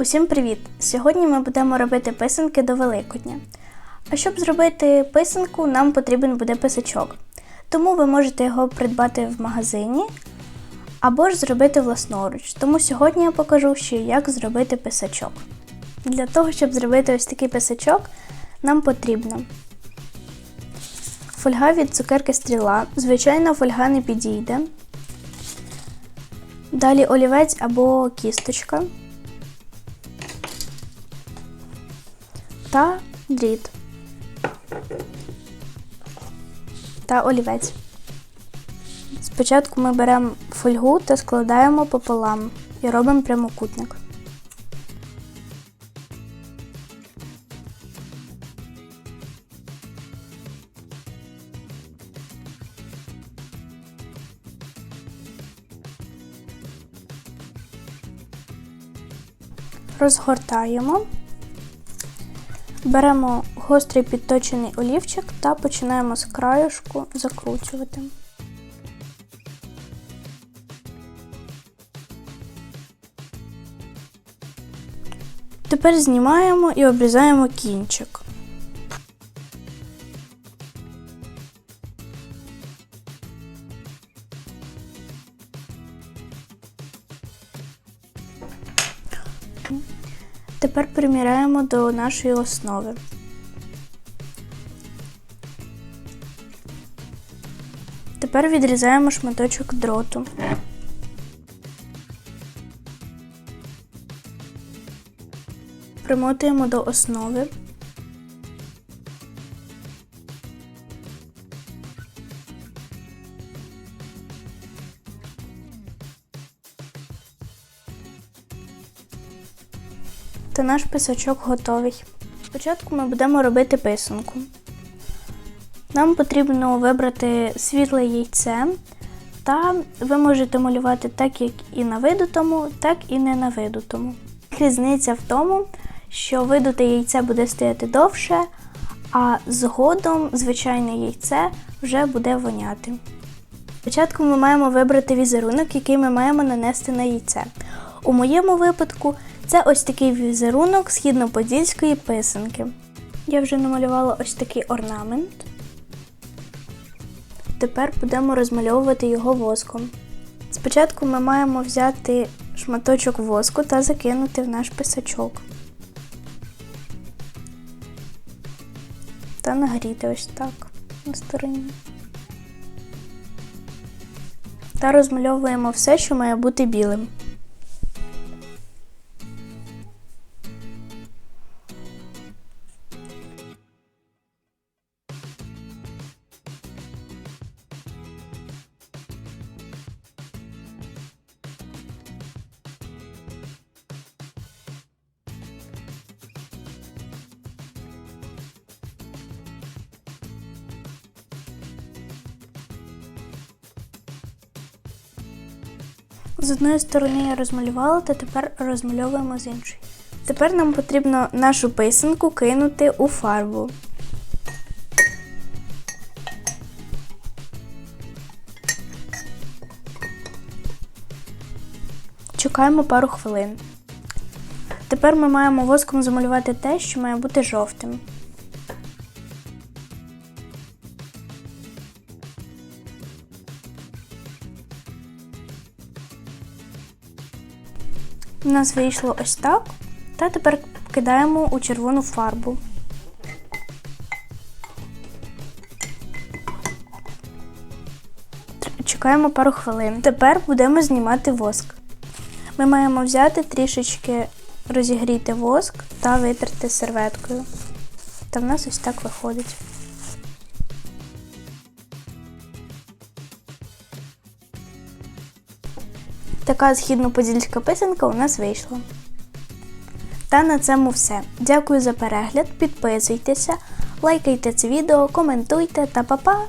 Усім привіт! Сьогодні ми будемо робити писанки до Великодня. А щоб зробити писанку, нам потрібен буде писачок. Тому ви можете його придбати в магазині або ж зробити власноруч. Тому сьогодні я покажу ще, як зробити писачок. Для того, щоб зробити ось такий писачок, нам потрібно фольга від цукерки стріла. Звичайно, фольга не підійде. Далі олівець або кісточка. Та дріт та олівець. Спочатку ми беремо фольгу та складаємо пополам і робимо прямокутник. Розгортаємо. Беремо гострий підточений олівчик та починаємо з краюшку закручувати. Тепер знімаємо і обрізаємо кінчик. Тепер приміряємо до нашої основи. Тепер відрізаємо шматочок дроту. Примотуємо до основи. Та наш писачок готовий. Спочатку ми будемо робити писанку. Нам потрібно вибрати світле яйце, та ви можете малювати так, як і на видутому, так і не на видутому. Різниця в тому, що видуте яйце буде стояти довше, а згодом звичайне яйце вже буде воняти. Спочатку ми маємо вибрати візерунок, який ми маємо нанести на яйце. У моєму випадку це ось такий візерунок східно-подільської писанки. Я вже намалювала ось такий орнамент. Тепер будемо розмальовувати його воском. Спочатку ми маємо взяти шматочок воску та закинути в наш писачок. Та нагріти ось так на стороні. Та розмальовуємо все, що має бути білим. З одної сторони я розмалювала, та тепер розмальовуємо з іншої. Тепер нам потрібно нашу писанку кинути у фарбу. Чекаємо пару хвилин. Тепер ми маємо воском замалювати те, що має бути жовтим. У нас вийшло ось так. Та тепер кидаємо у червону фарбу. Чекаємо пару хвилин. Тепер будемо знімати воск. Ми маємо взяти трішечки розігріти воск та витерти серветкою. Та в нас ось так виходить. Така східно-подільська писанка у нас вийшла. Та на цьому все. Дякую за перегляд, підписуйтеся, лайкайте це відео, коментуйте та па-па!